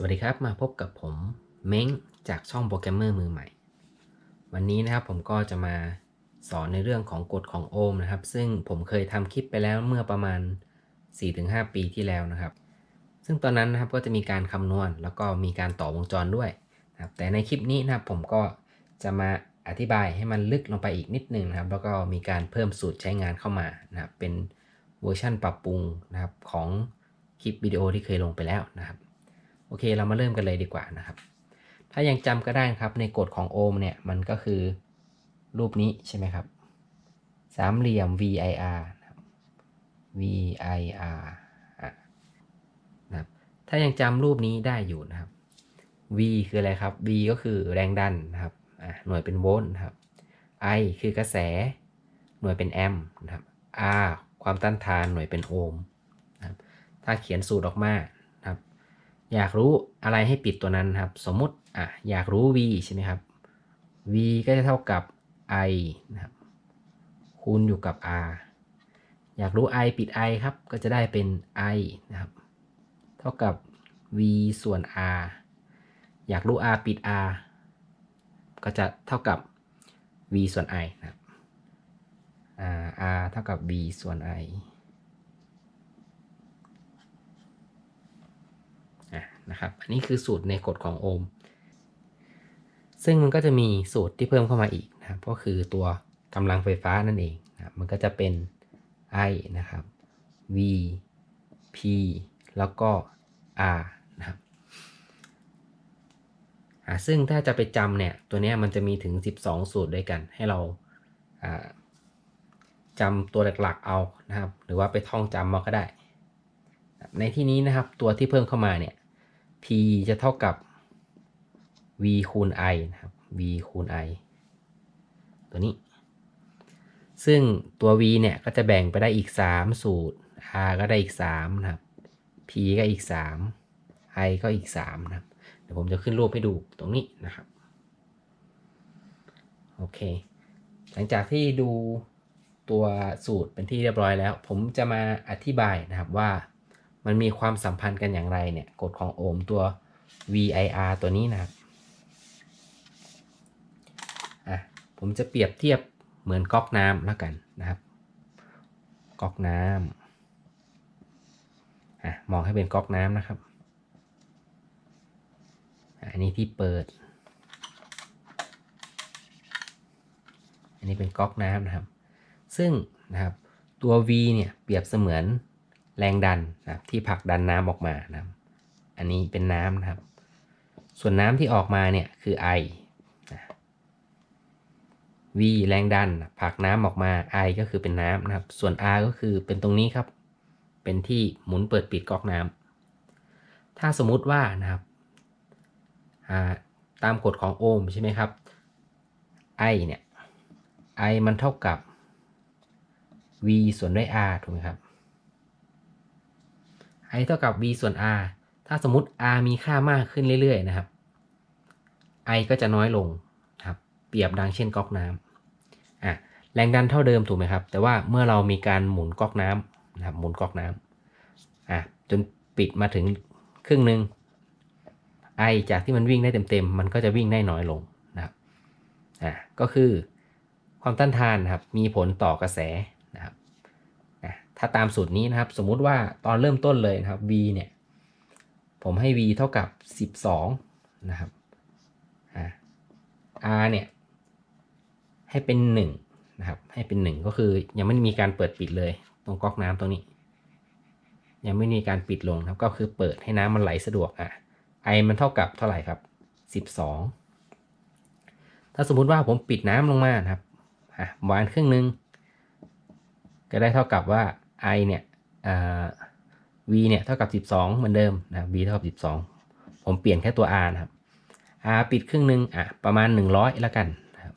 สวัสดีครับมาพบกับผมเม้งจากช่องโปรแกรมเมอร์มือใหม่ วันนี้นะครับผมก็จะมาสอนในเรื่องของกฎของโอห์มนะครับ ซึ่งผมเคยทำคลิปไปแล้วเมื่อประมาณ 4-5 ปีที่แล้วนะครับ ซึ่งตอนนั้นนะครับก็จะมีการคำนวณ แล้วก็มีการต่อวงจรด้วยนะครับแต่ในคลิปนี้นะครับผมก็จะมาอธิบายให้มันลึกลงไปอีกนิดนึงนะครับ แล้วก็มีการเพิ่มสูตรใช้งานเข้ามานะครับเป็นเวอร์ชั่นปรับปรุงนะครับของคลิปวิดีโอที่เคยลงไปแล้วนะครับ โอเคเรามาเริ่มกันเลยดีกว่านะครับ ถ้ายังจำก็ได้ครับในกฎของโอห์มเนี่ยมันก็คือรูปนี้ใช่ไหมครับ สามเหลี่ยม VIR นะครับ VIR อะนะครับถ้ายังจำรูปนี้ได้อยู่นะครับ V คืออะไรครับ V ก็คือแรงดันนะครับอะหน่วยเป็นโวลต์นะครับ I คือกระแส หน่วยเป็นแอมป์นะครับ R ความต้านทานหน่วยเป็นโอห์มนะครับถ้าเขียนสูตรออกมา อยากรู้อะไรให้ปิดตัวนั้นครับ สมมุติอะอยากรู้ v ใช่ไหมครับ v ก็จะเท่ากับ i นะครับคูณอยู่กับ r อยากรู้ i ปิด i ครับ ก็จะได้เป็น i นะครับ เท่ากับ v ส่วน r อยากรู้ r ปิด r ก็จะเท่ากับ v ส่วน i นะครับ r เท่ากับ v ส่วน i อะ นะครับ อันนี้คือสูตรในกฎของโอห์ม ซึ่งมันก็จะมีสูตรที่เพิ่มเข้ามาอีกนะครับก็คือตัวกำลังไฟฟ้านั่นเองนะมันก็จะเป็น I นะครับ V P แล้วก็ R นะครับซึ่งถ้าจะไปจำเนี่ย ตัวนี้มันจะมีถึง 12 สูตรด้วยกัน ให้เราอ่าจำตัวหลักๆเอานะครับ หรือว่าไปท่องจำมาก็ได้ ในที่นี้นะครับตัวที่เพิ่มเข้ามาเนี่ย P จะเท่ากับ V คูณ I นะครับ V คูณ I ตัวนี้ ซึ่งตัว V เนี่ยก็จะแบ่งไปได้อีก 3 สูตร R ก็ได้อีก 3 นะครับ P ก็อีก 3 I ก็อีก 3 นะครับ เดี๋ยวผมจะขึ้นรูปให้ดูตรงนี้นะครับ โอเค หลังจากที่ดูตัวสูตรเป็นที่เรียบร้อยแล้ว ผมจะมาอธิบายนะครับว่า มันมีความสัมพันธ์กันอย่างไรเนี่ยกฎของโอห์มตัว VIR ตัวนี้นะครับอะผมจะเปรียบเทียบเหมือนก๊อกน้ำแล้วกันนะครับก๊อกน้ำอะมองให้เป็นก๊อกน้ำนะครับอันนี้ที่เปิด อันนี้เป็นก๊อกน้ำนะครับ ซึ่งนะครับตัว V เนี่ยเปรียบเสมือน แรงดันนะครับที่ผลักดันน้ำออกมานะครับอันนี้เป็นน้ำนะครับ ส่วนน้ำที่ออกมาเนี่ยคือ I นะ V แรงดันผลักน้ำออกมา I ก็คือเป็นน้ำนะครับ ส่วน R ก็คือเป็นตรงนี้ครับ เป็นที่หมุนเปิดปิดก๊อกน้ำถ้าสมมุติว่านะครับตามกฎของโอห์มใช่ไหมครับ I เนี่ย I มันเท่ากับ V ส่วนด้วย R ถูกไหมครับ I เท่ากับ V ส่วน R ถ้าสมมติ R มีค่ามากขึ้นเรื่อยๆนะครับ I ก็จะน้อยลงครับ เปรียบดังเช่นก๊อกน้ำอะแรงดันเท่าเดิมถูกไหมครับ แต่ว่าเมื่อเรามีการหมุนก๊อกน้ำนะครับหมุนก๊อกน้ำอะจนปิดมาถึงครึ่งหนึ่ง I จากที่มันวิ่งได้เต็มๆ มันก็จะวิ่งได้น้อยลงนะครับอะก็คือความต้านทานครับมีผลต่อกระแส ถ้าตามสูตรนี้นะครับ สมมุติว่าตอนเริ่มต้นเลยนะครับ V เนี่ย ผมให้ V เท่ากับ 12 นะครับ R เนี่ย ให้เป็น 1 นะครับ ให้เป็น 1 ก็คือยังไม่มีการเปิดปิดเลย ตรงก๊อกน้ำตรงนี้ ยังไม่มีการปิดลงนะครับก็คือเปิดให้น้ำมันไหลสะดวกอะ I มันเท่ากับเท่าไหร่ครับ 12 ถ้าสมมุติว่าผมปิดน้ำลงมานะครับอะวานครึ่งนึงก็ได้เท่ากับว่า I เนี่ย v เนี่ย เท่ากับ 12 เหมือนเดิมนะ v เท่ากับ 12 ผมเปลี่ยนแค่ตัว r นะครับ r ปิดครึ่งหนึ่งอะ ประมาณ 100 แล้วกันนะครับ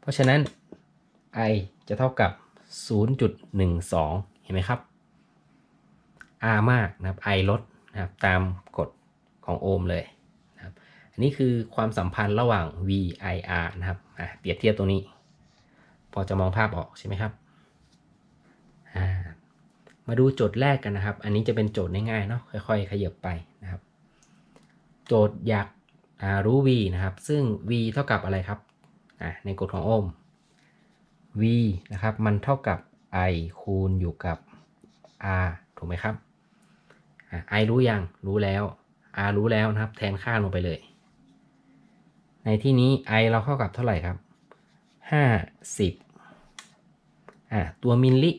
เพราะฉะนั้น i จะเท่ากับ 0.12 เห็นไหมครับ r มากนะครับ i ลดนะครับ ตามกฎของโอห์มเลยนะครับ อันนี้คือความสัมพันธ์ระหว่าง v i r นะครับอะเปรียบเทียบตรงนี้ พอจะมองภาพออกใช่ไหมครับ อ่ามาดูโจทย์แรกกันนะครับ อันนี้จะเป็นโจทย์ง่ายๆเนาะค่อยๆ ขยับไปนะครับ โจทย์อยาการู้ v นะครับ ซึ่ง v เท่ากับอะไรครับในกฎของโอห์ม v นะครับ มันเท่ากับ i คูณอยู่กับ r ถูกไหมครับอะ i รู้ยัง รู้แล้ว r รู้แล้วนะครับ แทนค่าลงไปเลย ในที่นี้ i เราเท่ากับเท่าไหร่ครับ 50อะตัวมิลลิ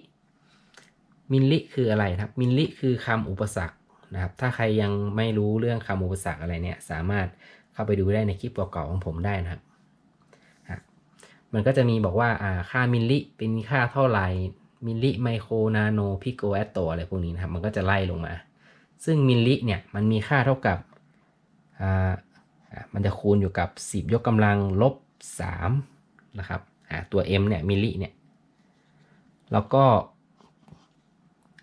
มิลลิคืออะไรครับ มิลลิคือคำอุปสรรคนะครับ ถ้าใครยังไม่รู้เรื่องคำอุปสรรคอะไรเนี่ย สามารถเข้าไปดูได้ในคลิปเก่าๆของผมได้นะครับ มันก็จะมีบอกว่าค่ามิลลิเป็นค่าเท่าไหร่ มิลลิไมโครนาโนพิโกแอตโตอะไรพวกนี้นะครับ มันก็จะไล่ลงมา ซึ่งมิลลิเนี่ยมันมีค่าเท่ากับ มันจะคูณอยู่กับ 10 ยกกำลังลบ3นะครับตัว m เนี่ยมิลลิเนี่ย แล้วก็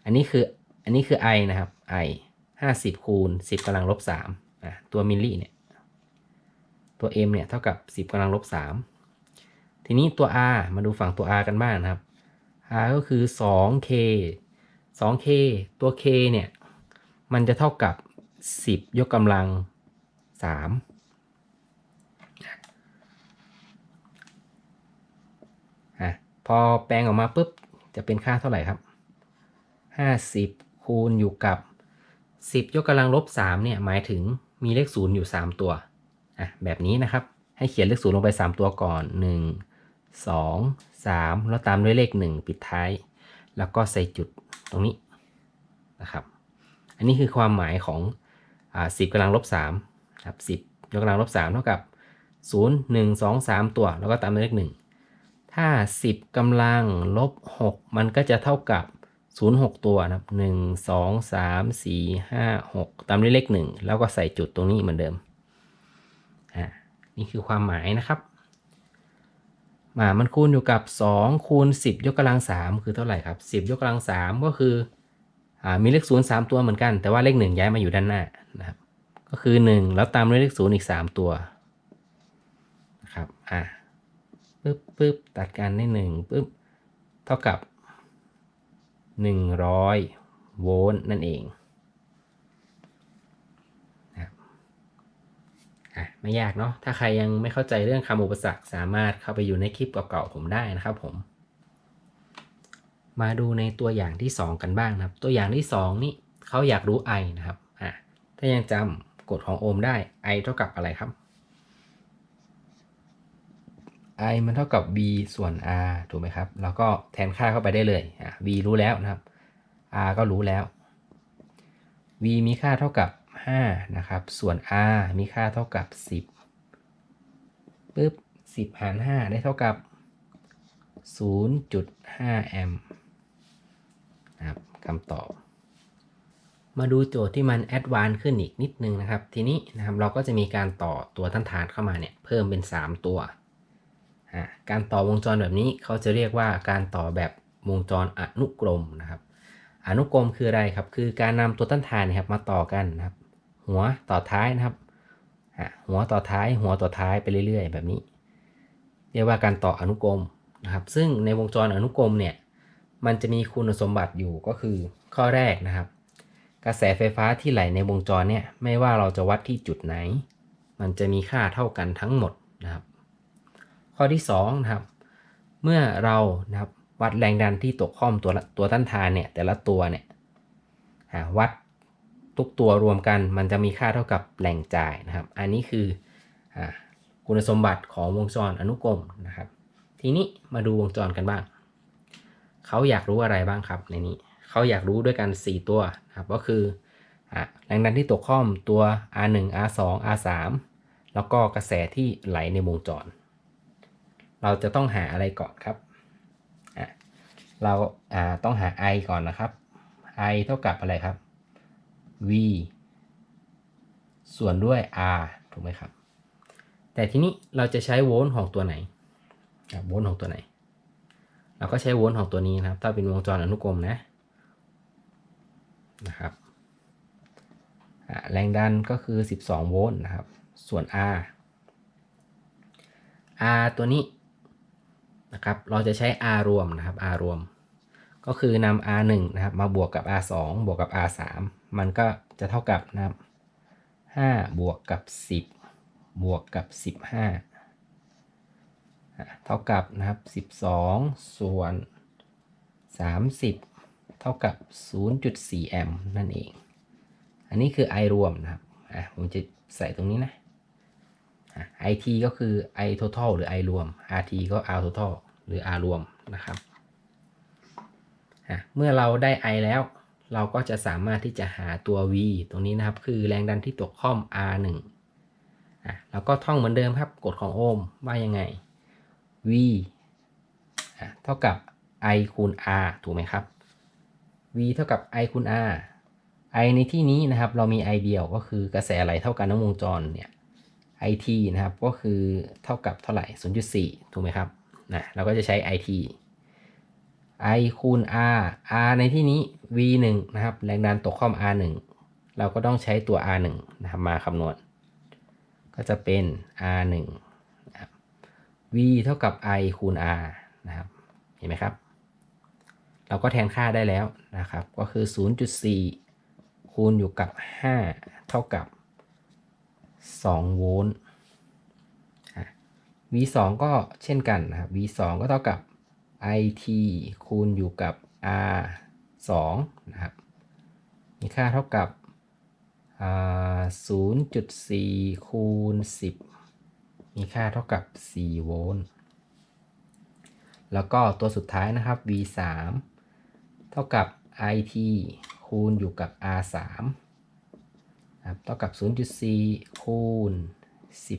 อันนี้คืออันนี้คือ i นะครับ i 50 คูณ 10กำลังลบ3อะตัวมิลลิเนี่ยตัว m เนี่ยเท่ากับ 10กำลังลบ3ทีนี้ตัว r มาดูฝั่งตัว r กันบ้างนะครับ r ก็คือ 2k 2k ตัว k เนี่ยมันจะเท่ากับ 10 ยกกำลัง 3อะพอแปลงออกมาปุ๊บจะเป็นค่าเท่าไหร่ครับ 50 คูณอยู่กับ 10 ยกกำลังลบ 3 เนี่ย หมายถึงมีเลข 0 อยู่ 3 ตัว อะ แบบนี้นะครับ ให้เขียนเลข 0 ลงไป 3 ตัวก่อน 1 2 3 แล้วตามด้วยเลข 1 ปิดท้าย แล้วก็ใส่จุดตรงนี้นะครับ อันนี้คือความหมายของอ่า10กำลังลบ3ครับ10ยกกำลังลบ3เท่ากับ 0 1 2 3 ตัว แล้วก็ตามด้วยเลข 1 ถ้า 10กำลังลบ 6 มันก็จะเท่ากับ 0 6 ตัวนะครับ 1 2 3 4 5 6 ตามด้วยเลข 1 แล้วก็ใส่จุดตรงนี้เหมือนเดิม อ่า นี่คือความหมายนะครับมามันคูณอยู่กับ 2 คูณ 10 ยกกำลัง 3 คือเท่าไหร่ครับ 10 ยกกำลัง 3 ก็คืออ่ามีเลข 0 3 ตัวเหมือนกัน แต่ว่าเลข 1 ย้ายมาอยู่ด้านหน้านะครับ ก็คือ 1 แล้วตามด้วยเลข 0 อีก 3 ตัวนะครับ อ่าปึ๊บปึ๊บตัดกันได้หนึ่งปึ๊บ เท่ากับ 100 โวลต์นั่นเองนะครับอะไม่ยากเนาะ ถ้าใครยังไม่เข้าใจเรื่องคำอุปสรรคสามารถเข้าไปอยู่ในคลิปเก่าๆผมได้นะครับผม มาดูในตัวอย่างที่ 2 กันบ้างนะครับ ตัวอย่างที่ 2 นี่เขาอยากรู้ I นะครับ อะ ถ้ายังจำกฎของโอห์มได้ I เท่ากับอะไรครับ i มันเท่ากับ v ส่วน r ถูกไหมครับแล้วก็แทนค่าเข้าไปได้เลยอะ v รู้แล้วนะครับ r ก็รู้แล้ว v มีค่าเท่ากับ 5 นะครับ ส่วน r มีค่าเท่ากับ 10ปึ๊บ10 หาร 5 ได้เท่ากับ 0.5 แอมป์นะครับคำตอบ มาดูโจทย์ที่มันแอดวานซ์ขึ้นอีกนิดนึงนะครับ ทีนี้นะครับเราก็จะมีการต่อตัวต้านทานเข้ามาเนี่ย เพิ่มเป็น 3 ตัว การต่อวงจรแบบนี้เขาจะเรียกว่าการต่อแบบวงจรอนุกรมนะครับ อนุกรมคืออะไรครับ คือการนำตัวต้านทานนะครับมาต่อกันนะครับ หัวต่อท้ายนะครับหัวต่อท้ายหัวต่อท้ายไปเรื่อย ๆ แบบนี้ เรียกว่าการต่ออนุกรมนะครับ ซึ่งในวงจรอนุกรมเนี่ยมันจะมีคุณสมบัติอยู่ก็คือข้อแรกนะครับ กระแสไฟฟ้าที่ไหลในวงจรเนี่ยไม่ว่าเราจะวัดที่จุดไหน มันจะมีค่าเท่ากันทั้งหมดนะครับ ข้อที่2นะครับ เมื่อเรานะครับวัดแรงดันที่ตกข้อมตัวตัวต้านทานเนี่ยแต่ละตัวเนี่ยวัดทุกตัวรวมกันมันจะมีค่าเท่ากับแรงจ่ายนะครับ อันนี้คืออคุณสมบัติของวงจรอนุกรมนะครับ ทีนี้มาดูวงจรกันบ้าง เขาอยากรู้อะไรบ้างครับในนี้ เขาอยากรู้ด้วยกัน 4 ตัวนะครับก็คืออแรงดันที่ตกข้อมตัว R1 R2 R3 แล้วก็กระแสที่ไหลในวงจร เราจะต้องหาอะไรก่อนครับเราต้องหา I ก่อนนะครับ I เท่ากับอะไรครับ V ส่วนด้วย R ถูกไหมครับ แต่ทีนี้เราจะใช้โวลต์ของตัวไหนอะโวลต์ของตัวไหน เราก็ใช้โวลต์ของตัวนี้นะครับ ถ้าเป็นวงจรอนุกรมนะนะครับแรงดันก็คือ 12 โวลต์นะครับ ส่วน R R ตัวนี้ นะครับ เราจะใช้ R รวมนะครับ R รวม ก็คือนำ R1 นะครับ มาบวกกับ R2 บวกกับ R3 มันก็จะเท่ากับนะครับ5บวกกับ 10 บวกกับ 15 เท่ากับนะครับ 12 ส่วน 30 เท่ากับ 0.4 แอมป์นั่นเอง อันนี้คือ I รวมนะครับ อะ ผมจะใส่ตรงนี้นะอะ IT ก็คือ I total หรือ I รวม RT ก็ R total หรือ R รวมนะครับเมื่อเราได้ I แล้ว เราก็จะสามารถที่จะหาตัว V ตรงนี้นะครับ คือแรงดันที่ตกข้อม R1 อะเราก็ท่องเหมือนเดิมครับกฎของโอห์มว่ายังไง V อะเท่ากับ I คูณ R ถูกไหมครับ V เท่ากับ I คูณ R I ในที่นี้นะครับ เรามี I เดียวก็คือกระแสไหลเท่ากันทั้งวงจรเนี่ย IT นะครับ ก็คือเท่ากับเท่าไหร่ 0.4 ถูกไหมครับนะเราก็จะใช้ IT I คูณ R R ในที่นี้ V 1นะครับ แรงดันตกข้อม R 1เราก็ต้องใช้ตัว R 1นะครับมาคำนวณ ก็จะเป็น R 1นะครับ V เท่ากับ I คูณ R นะครับ เห็นไหมครับ เราก็แทนค่าได้แล้วนะครับ ก็คือ 0.4 คูณอยู่กับ 5 เท่ากับ 2 โวลต์อะ V2 ก็เช่นกันนะครับ V2 ก็เท่ากับ IT คูณอยู่กับ R 2นะครับ มีค่าเท่ากับ 0.4 คูณ 10 มีค่าเท่ากับ 4 โวลต์ แล้วก็ตัวสุดท้ายนะครับ V3 เท่ากับ IT คูณอยู่กับ R3 ครับเท่ากับ 0.4 คูณ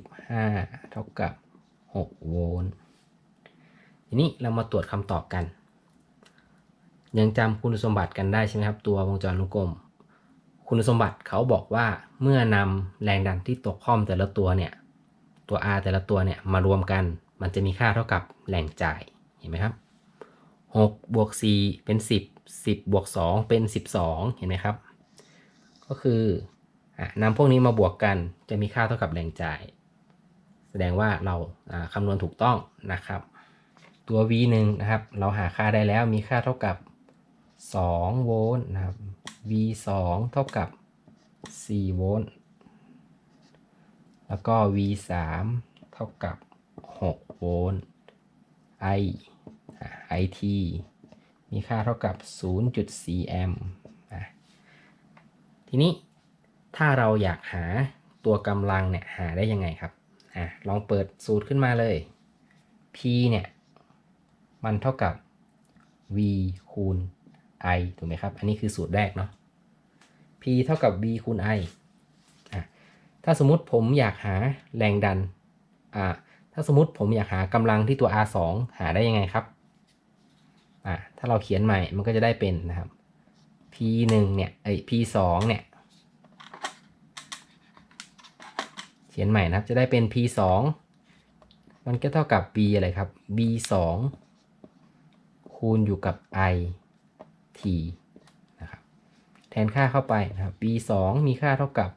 15 เท่ากับ 6 โวลต์ ทีนี้เรามาตรวจคำตอบกัน ยังจำคุณสมบัติกันได้ใช่ไหมครับ ตัววงจรลูกกลม คุณสมบัติเขาบอกว่าเมื่อนำแรงดันที่ตกข้อมแต่ละตัวเนี่ย ตัว R แต่ละตัวเนี่ยมารวมกัน มันจะมีค่าเท่ากับแรงจ่าย เห็นไหมครับ 6 บวก 4 เป็น 10 10 บวก 2 เป็น 12 เห็นไหมครับ ก็คือ นำพวกนี้มาบวกกันจะมีค่าเท่ากับแรงจ่าย แสดงว่าเราอ่าคำนวณถูกต้องนะครับ ตัว V1 นะครับ เราหาค่าได้แล้วมีค่าเท่ากับ 2 โวลต์นะครับ V2 เท่ากับ 4 โวลต์แล้วก็ V3 เท่ากับ 6 โวลต์ I IT มีค่าเท่ากับ 0.4 แอมป์ทีนี้ ถ้าเราอยากหาตัวกำลังเนี่ยหาได้ยังไงครับอะลองเปิดสูตรขึ้นมาเลย P เนี่ย มันเท่ากับ v คูณ i ถูกไหมครับ อันนี้คือสูตรแรกเนาะ p เท่ากับ v คูณ i อะถ้าสมมติผมอยากหาแรงดันอ่าถ้าสมมติผมอยากหากำลังที่ตัว r 2หาได้ยังไงครับอ่าถ้าเราเขียนใหม่มันก็จะได้เป็นนะครับ p 1เนี่ยเอ้ย p 2เนี่ย ขียนใหม่นะครับ จะได้เป็น p 2มันก็เท่ากับ b อะไรครับ b 2คูณอยู่กับ i t นะครับ แทนค่าเข้าไปนะครับ b 2มีค่าเท่ากับ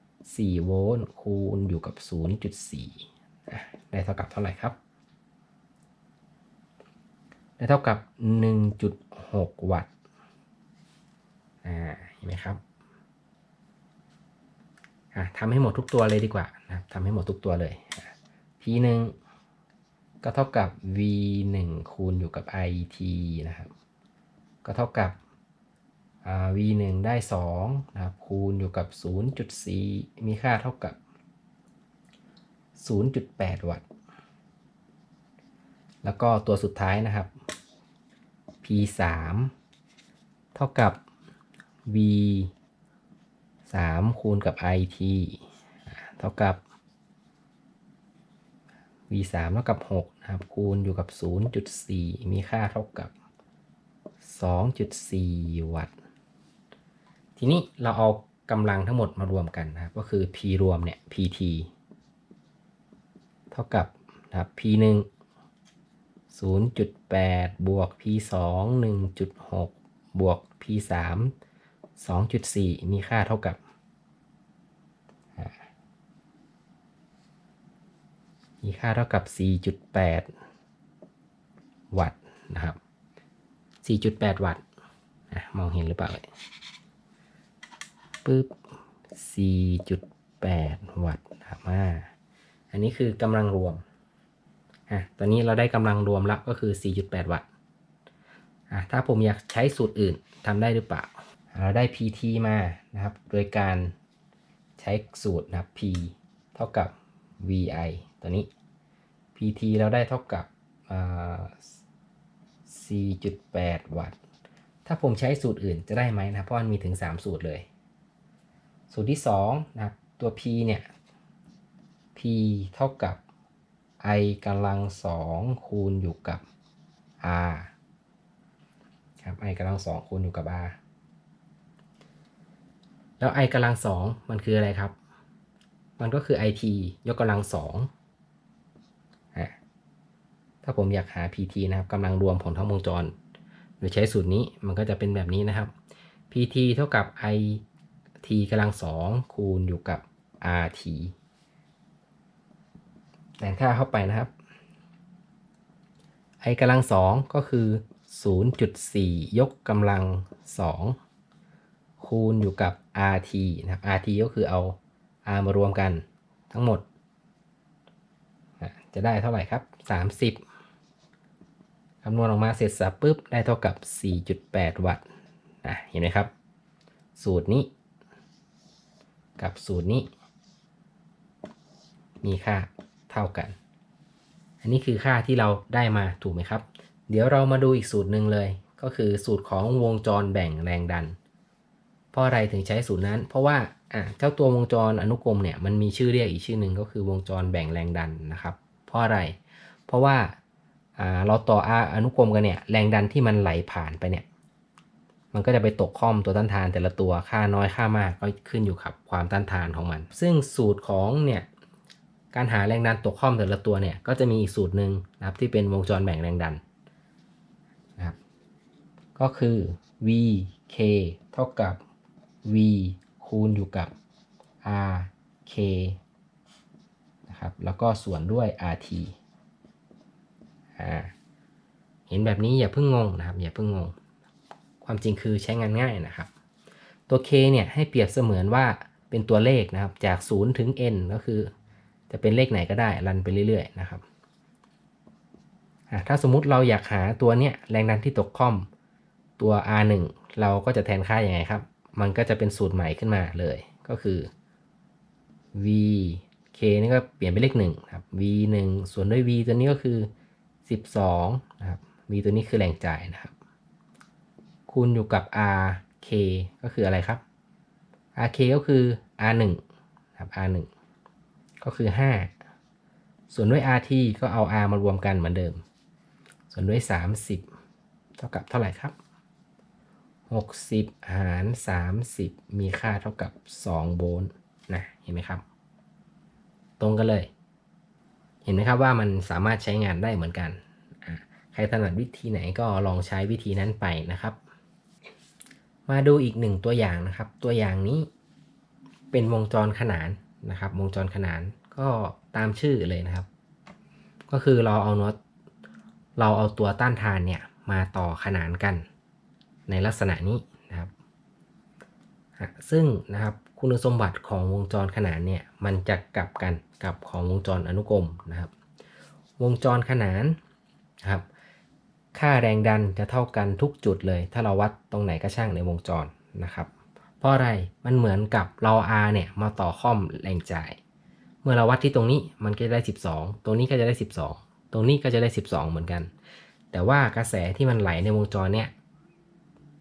4 โวลต์คูณอยู่กับ 0.4อะได้เท่ากับเท่าไหร่ครับ ได้เท่ากับ 1.6 วัตต์ อ่า เห็นไหมครับ ทำให้หมดทุกตัวเลยดีกว่านะทำให้หมดทุกตัวเลย p 1ก็เท่ากับ v 1คูณอยู่กับ i t นะครับ ก็เท่ากับ v 1ได้2นะครับคูณอยู่กับ 0.4 มีค่าเท่ากับ 0.8 วัตต์ แล้วก็ตัวสุดท้ายนะครับ p 3เท่ากับ v 3 คูณกับ i t เท่ากับ v 3เท่ากับ6นะครับ คูณอยู่กับ 0.4 มีค่าเท่ากับ 2.4 วัตต์ ทีนี้เราเอากำลังทั้งหมดมารวมกันนะครับ ก็คือ P รวมเนี่ย PT เท่ากับนะครับ P 1 0.8 บวก P 2 1.6 บวก P 3 2.4 มีค่าเท่ากับ มีค่าเท่ากับ 4.8 วัตต์นะครับ 4.8 วัตต์มองเห็นหรือเปล่าปึ๊บ 4.8 วัตต์นะครับอ่าอันนี้คือกำลังรวมอะตอนนี้เราได้กำลังรวมแล้วก็คือ 4.8 วัตต์อะถ้าผมอยากใช้สูตรอื่นทำได้หรือเปล่า เราได้ PT มานะครับ โดยการใช้สูตรนะครับ P เท่ากับ VI ตัวนี้ PT เราได้เท่ากับอ่า4.8 วัตต์ ถ้าผมใช้สูตรอื่นจะได้ไหมนะ เพราะมันมีถึง 3 สูตรเลย สูตรที่2นะครับ ตัว P เนี่ย P เท่ากับ I กำลัง 2 คูณอยู่กับ R ครับ I กำลัง 2 คูณอยู่กับ R แล้ว I กำลัง 2 มันคืออะไรครับ มันก็คือ IT ยกกำลัง2อะ ถ้าผมอยากหา PT นะครับกำลังรวมผลทั้งวงจร โดยใช้สูตรนี้มันก็จะเป็นแบบนี้นะครับ PT เท่ากับ IT กำลัง2คูณอยู่กับ RT แต่งค่าเข้าไปนะครับ i กำลัง2ก็คือ 0.4 ยกกำลัง2คูณอยู่กับ rt นะครับ rt ก็คือเอา r มารวมกันทั้งหมด จะได้เท่าไหร่ครับ 30 คำนวณออกมาเสร็จสับปุ๊บได้เท่ากับ 4.8 วัตต์นะเห็นไหมครับ สูตรนี้ กับสูตรนี้ มีค่าเท่ากัน อันนี้คือค่าที่เราได้มาถูกไหมครับ เดี๋ยวเรามาดูอีกสูตรหนึ่งเลย ก็คือสูตรของวงจรแบ่งแรงดัน เพราะอะไรถึงใช้สูตรนั้น เพราะว่าอะเจ้าตัววงจรอนุกรมเนี่ยมันมีชื่อเรียกอีกชื่อหนึ่งก็คือวงจรแบ่งแรงดันนะครับ เพราะอะไร เพราะว่าอ่า เราต่อออนุกรมกันเนี่ยแรงดันที่มันไหลผ่านไปเนี่ยมันก็จะไปตกข้อมตัวต้านทานแต่ละตัวค่าน้อยค่ามากก็ขึ้นอยู่กับความต้านทานของมัน ซึ่งสูตรของเนี่ยการหาแรงดันตกข้อมแต่ละตัวเนี่ยก็จะมีอีกสูตรหนึ่งนะครับที่เป็นวงจรแบ่งแรงดันนะครับก็คือ V K เท่ากับ V คูณอยู่กับ R K นะครับแล้วก็ส่วนด้วย RT เห็นแบบนี้อย่าเพิ่งงงนะครับ อย่าเพิ่งงง ความจริงคือใช้งานง่ายนะครับ ตัว k เนี่ยให้เปรียบเสมือนว่าเป็นตัวเลขนะครับ จาก 0 ถึง n ก็คือ จะเป็นเลขไหนก็ได้รันไปเรื่อยๆนะครับถ้าสมมุติเราอยากหาตัวเนี้ยแรงดันที่ตกค่อมตัว r 1เราก็จะแทนค่ายัางไงครับ มันก็จะเป็นสูตรใหม่ขึ้นมาเลย ก็คือ v k นี่ก็เปลี่ยนเป็นเลข1ครับ v 1ส่วนด้วย v ตัวนี้ก็คือ 12นะครับ v ตัวนี้คือแรงจ่ายนะครับ คูณอยู่กับ rk ก็คืออะไรครับ rk ก็คือ r1 ครับ r1 ก็คือ 5 ส่วนด้วย rt ก็เอา r มารวมกันเหมือนเดิม ส่วนด้วย 30 เท่ากับเท่าไหร่ครับ 60 หาร 30 มีค่าเท่ากับ 2 โวลต์นะเห็นไหมครับ ตรงกันเลย เห็นไหมครับว่ามันสามารถใช้งานได้เหมือนกัน ใครถนัดวิธีไหนก็ลองใช้วิธีนั้นไปนะครับ มาดูอีกหนึ่งตัวอย่างนะครับ ตัวอย่างนี้เป็นวงจรขนานนะครับ วงจรขนานก็ตามชื่อเลยนะครับ ก็คือเราเอาน็อตเราเอาตัวต้านทานเนี่ยมาต่อขนานกัน ในลักษณะนี้นะครับ ซึ่งนะครับ คุณสมบัติของวงจรขนานเนี่ยมันจะกลับกันกับของวงจรอนุกรมนะครับ วงจรขนานครับ ค่าแรงดันจะเท่ากันทุกจุดเลย ถ้าเราวัดตรงไหนก็ช่างในวงจรนะครับ เพราะอะไรมันเหมือนกับเรา R เนี่ยมาต่อค่อมแรงจ่าย เมื่อเราวัดที่ตรงนี้มันก็จะได้ 12 ตรงนี้ก็จะได้ 12 ตรงนี้ก็จะได้ 12 เหมือนกัน แต่ว่ากระแสที่มันไหลในวงจรเนี่ย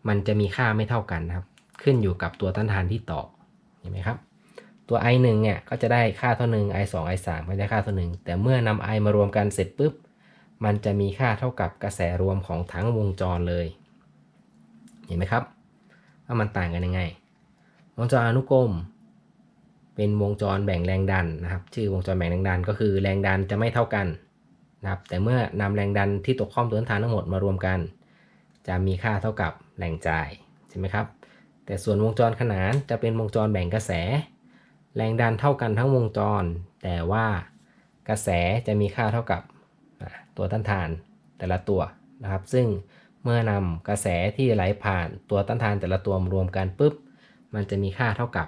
มันจะมีค่าไม่เท่ากันนะครับ ขึ้นอยู่กับตัวต้านทานที่ต่อ เห็นไหมครับ ตัว i 1เนี่ยก็จะได้ค่าเท่าหนึ่ง i 2 i 3ก็จะได้ค่าเท่าหนึ่งแต่เมื่อนำ i มารวมกันเสร็จปุ๊บ มันจะมีค่าเท่ากับกระแสรวมของทั้งวงจรเลย เห็นไหมครับ ว่ามันต่างกันยังไง วงจรอนุกรม เป็นวงจรแบ่งแรงดันนะครับ ชื่อวงจรแบ่งแรงดันก็คือแรงดันจะไม่เท่ากันนะครับ แต่เมื่อนำแรงดันที่ตกข้อมตัวนทานทั้งหมดมารวมกัน จะมีค่าเท่ากับแรงจ่ายใช่ไหมครับ แต่ส่วนวงจรขนานจะเป็นวงจรแบ่งกระแส แรงดันเท่ากันทั้งวงจร แต่ว่ากระแสจะมีค่าเท่ากับตัวต้านทานแต่ละตัวนะครับ ซึ่งเมื่อนำกระแสที่ไหลผ่านตัวต้านทานแต่ละตัวมารวมกันปุ๊บ มันจะมีค่าเท่ากับ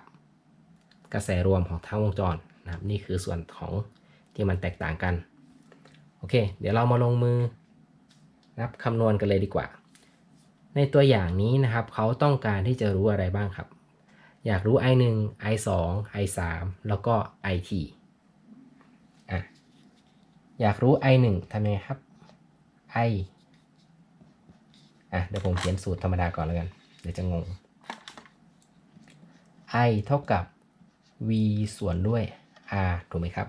กระแสรวมของทั้งวงจรนะครับ นี่คือส่วนของที่มันแตกต่างกัน โอเค เดี๋ยวเรามาลงมือนับคำนวณกันเลยดีกว่า ในตัวอย่างนี้นะครับเขาต้องการที่จะรู้อะไรบ้างครับ อยากรู้ i 1 i 2 i 3 แล้วก็ it อะอยากรู้ i 1 ทำยังไงครับ i อะเดี๋ยวผมเขียนสูตรธรรมดาก่อนแล้วกัน เดี๋ยวจะงง i เท่ากับ v ส่วนด้วย r ถูกไหมครับ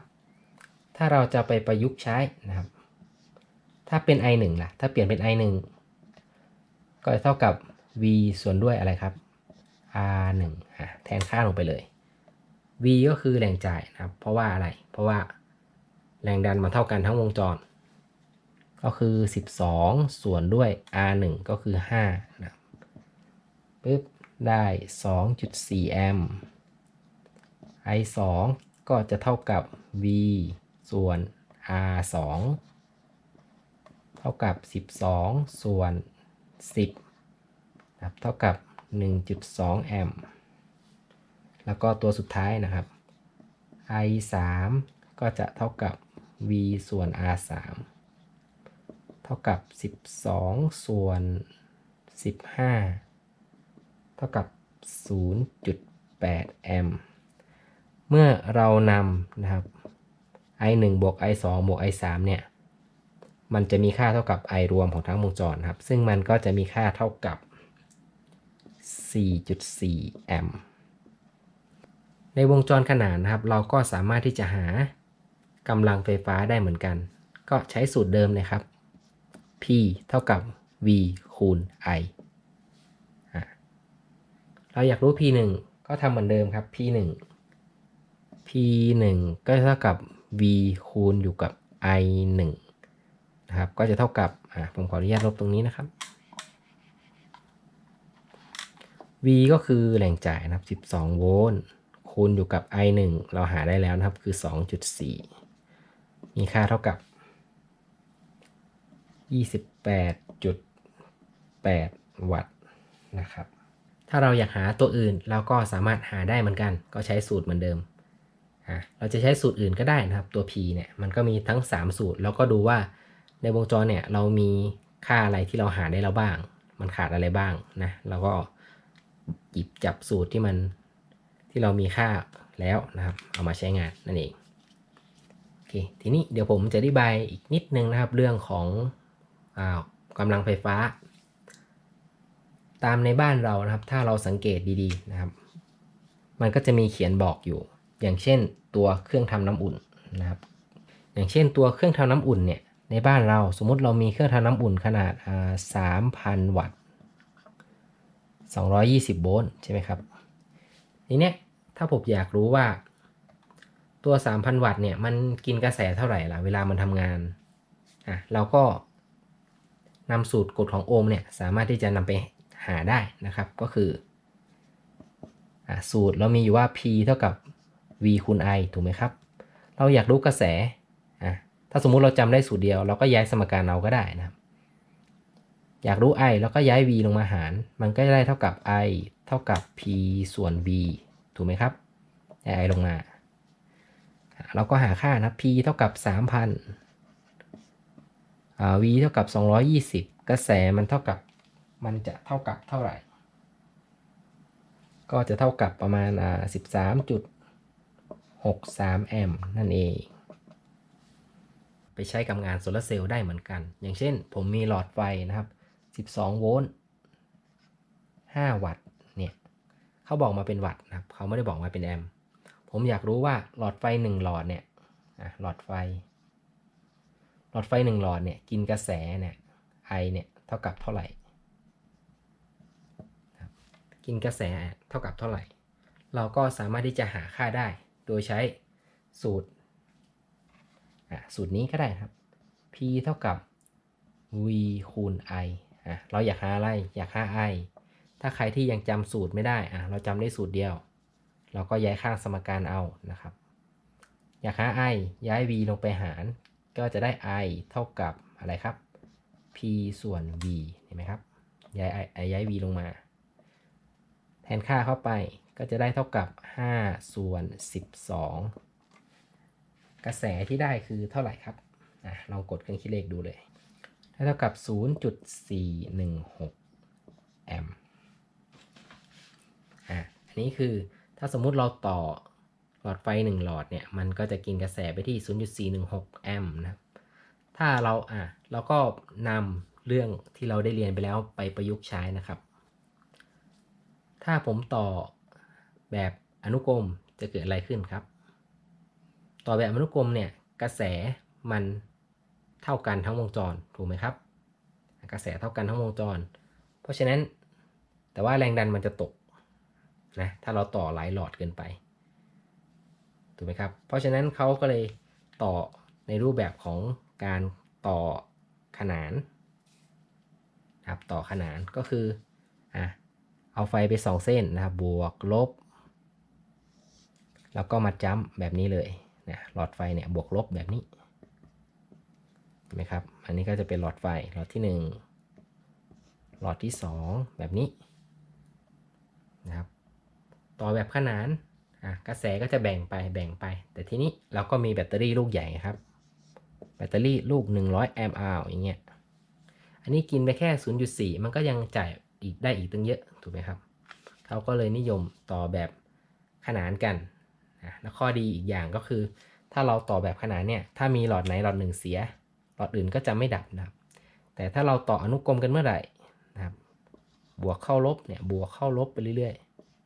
ถ้าเราจะไปประยุกต์ใช้นะครับ ถ้าเป็น i 1 ล่ะ ถ้าเปลี่ยนเป็น i 1 ก็จะเท่ากับ v ส่วนด้วยอะไรครับ r 1อะแทนค่าลงไปเลย v ก็คือแรงจ่ายนะครับ เพราะว่าอะไร เพราะว่าแรงดันมันเท่ากันทั้งวงจร ก็คือ 12 ส่วนด้วย r 1ก็คือ5นะปึ๊บได้ 2.4 แอมป์ i 2ก็จะเท่ากับ v ส่วน r 2เท่ากับ 12 ส่วน 10นะครับเท่ากับ 1.2 แอมป์แล้วก็ตัวสุดท้ายนะครับ i 3ก็จะเท่ากับ v ส่วน r 3เท่ากับ 12 ส่วน 15 เท่ากับ 0.8 แอมป์เมื่อเรานำนะครับ i 1บวก i 2บวก i 3เนี่ย มันจะมีค่าเท่ากับ i รวมของทั้งวงจรครับ ซึ่งมันก็จะมีค่าเท่ากับ 4.4 แอมป์ ในวงจรขนานนะครับ เราก็สามารถที่จะหากำลังไฟฟ้าได้เหมือนกัน ก็ใช้สูตรเดิมเลยครับ P เท่ากับ V คูณ I เราอยากรู้ P 1ก็ทำเหมือนเดิมครับ P 1 P 1ก็เท่ากับ V คูณอยู่กับ I 1 นะครับ ก็จะเท่ากับผมขออนุญาตลบตรงนี้นะครับ V ก็คือแรงจ่ายนะครับ 12 โวลต์คูณอยู่กับ I 1เราหาได้แล้วนะครับ คือ 2.4 มีค่าเท่ากับ 28.8 วัตต์นะครับ ถ้าเราอยากหาตัวอื่นเราก็สามารถหาได้เหมือนกัน ก็ใช้สูตรเหมือนเดิมเราจะใช้สูตรอื่นก็ได้นะครับ ตัว P เนี่ย มันก็มีทั้ง 3 สูตร แล้วก็ดูว่า ในวงจรเนี่ยเรามีค่าอะไรที่เราหาได้แล้วบ้าง มันขาดอะไรบ้างนะแล้วก็หยิบจับสูตรที่มันที่เรามีค่าแล้วนะครับ เอามาใช้งานนั่นเองโอเคทีนี้เดี๋ยวผมจะอธิบายอีกนิดนึงนะครับ เรื่องของอากำลังไฟฟ้า ตามในบ้านเรานะครับ ถ้าเราสังเกตดีๆนะครับ มันก็จะมีเขียนบอกอยู่ อย่างเช่นตัวเครื่องทำน้ำอุ่นนะครับ อย่างเช่นตัวเครื่องทำน้ำอุ่นเนี่ย ในบ้านเราสมมุติเรามีเครื่องทำน้ำอุ่นขนาดสามพันวัตต์220 โวลต์ใช่ไหมครับทีเนี้ยถ้าผมอยากรู้ว่าตัว 3,000 วัตต์เนี่ยมันกินกระแสเท่าไหร่ล่ะเวลามันทำงานอะเราก็นำสูตรกฎของโอห์มเนี่ยสามารถที่จะนำไปหาได้นะครับก็คืออะสูตรเรามีอยู่ว่า P เท่ากับ V คูณ I ถูกไหมครับ เราอยากรู้กระแส ถ้าสมมุติเราจำได้สูตรเดียว เราก็ย้ายสมการเอาก็ได้นะครับ อยากรู้ i แล้วก็ย้าย v ลงมาหาร มันก็ได้เท่ากับ i เท่ากับ p ส่วน v ถูกไหมครับย้าย i ลงมา เราก็หาค่านะ p เท่ากับ 3,000 v เท่ากับ 220 กระแสมันเท่ากับมันจะเท่ากับเท่าไหร่ ก็จะเท่ากับประมาณอ่า13.63 แอมป์นั่นเอง ไปใช้กับงานโซลาร์เซลล์ได้เหมือนกัน อย่างเช่น ผมมีหลอดไฟนะครับ 12 โวลต์ 5 วัตต์ เนี่ยเขาบอกมาเป็นวัตต์นะครับเขาไม่ได้บอกมาเป็นแอมป์ ผมอยากรู้ว่าหลอดไฟ 1 หลอดเนี่ยหลอดไฟ หลอดไฟ 1 หลอดเนี่ยกินกระแสเนี่ย I เนี่ยเท่ากับเท่าไหร่ กินกระแสเท่ากับเท่าไหร่ เราก็สามารถที่จะหาค่าได้ โดยใช้สูตร สูตรนี้ก็ได้ครับ P เท่ากับ v คูณ i อะเราอยากหาอะไรอยากหา i ถ้าใครที่ยังจำสูตรไม่ได้อะเราจำได้สูตรเดียว เราก็ย้ายข้างสมการเอานะครับ อยากหา i ย้าย v ลงไปหาร ก็จะได้ i เท่ากับอะไรครับ p ส่วน v เห็นไหมครับ ย้าย i ย้าย v ลงมา แทนค่าเข้าไปก็จะได้เท่ากับ 5 ส่วน 12 กระแสที่ได้คือเท่าไหร่ครับอลองกดเครื่องคิดเลขดูเลยได้เท่ากับ 0.416 แอมป์อะอันนี้คือถ้าสมมุติเราต่อหลอดไฟ 1 หลอดเนี่ย มันก็จะกินกระแสไปที่ 0.416 แอมป์นะ ถ้าเราอะเราก็นำเรื่องที่เราได้เรียนไปแล้วไปประยุกต์ใช้นะครับ ถ้าผมต่อแบบอนุกรมจะเกิดอะไรขึ้นครับ ต่อแบบอนุกรมเนี่ยกระแสมันเท่ากันทั้งวงจรถูกไหมครับ กระแสเท่ากันทั้งวงจร เพราะฉะนั้นแต่ว่าแรงดันมันจะตกนะถ้าเราต่อหลายหลอดเกินไปถูกไหมครับ เพราะฉะนั้นเขาก็เลยต่อในรูปแบบของการต่อขนานนะครับต่อขนานก็คืออะเอาไฟไป 2 เส้นนะครับบวกลบ แล้วก็มาจัมป์แบบนี้เลย นะหลอดไฟเนี่ยบวกลบแบบนี้เห็นไหมครับ อันนี้ก็จะเป็นหลอดไฟหลอดที่ 1 หลอดที่ 2 แบบนี้นะครับต่อแบบขนานอะกระแสก็จะแบ่งไปแบ่งไป แต่ทีนี้เราก็มีแบตเตอรี่ลูกใหญ่ครับ แบตเตอรี่ลูก 100 แอมป์อาวอย่างเงี้ยอันนี้กินไปแค่ 0.4 มันก็ยังจ่ายอีกได้อีกตั้งเยอะถูกไหมครับเขาก็เลยนิยมต่อแบบขนานกัน แล้วข้อดีอีกอย่างก็คือ ถ้าเราต่อแบบขนานเนี่ย ถ้ามีหลอดไหนหลอดหนึ่งเสีย หลอดอื่นก็จะไม่ดับนะครับ แต่ถ้าเราต่ออนุกรมกันเมื่อไหร่นะครับ บวกเข้าลบเนี่ย บวกเข้าลบไปเรื่อย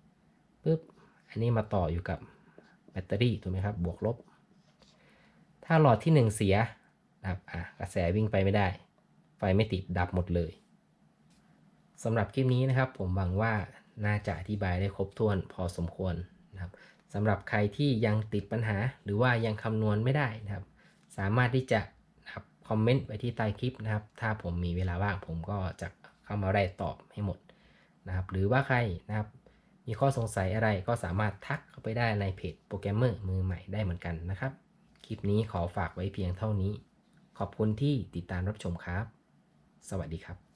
ๆปุ๊บ อันนี้มาต่ออยู่กับแบตเตอรี่ถูกไหมครับ บวกลบ ถ้าหลอดที่ 1 เสียนะครับอะกระแสวิ่งไปไม่ได้ ไฟไม่ติดดับหมดเลยสำหรับคลิปนี้นะครับ ผมหวังว่าน่าจะอธิบายได้ครบถ้วนพอสมควร สำหรับใครที่ยังติดปัญหา หรือว่ายังคำนวณไม่ได้นะครับ สามารถที่จะนะครับคอมเมนต์ไว้ที่ใต้คลิปนะครับ ถ้าผมมีเวลาว่างผมก็จะเข้ามาได้ตอบให้หมดนะครับ หรือว่าใครนะครับ มีข้อสงสัยอะไรก็สามารถทักเข้าไปได้ในเพจโปรแกรมเมอร์มือใหม่ได้เหมือนกันนะครับ คลิปนี้ขอฝากไว้เพียงเท่านี้ ขอบคุณที่ติดตามรับชมครับ สวัสดีครับ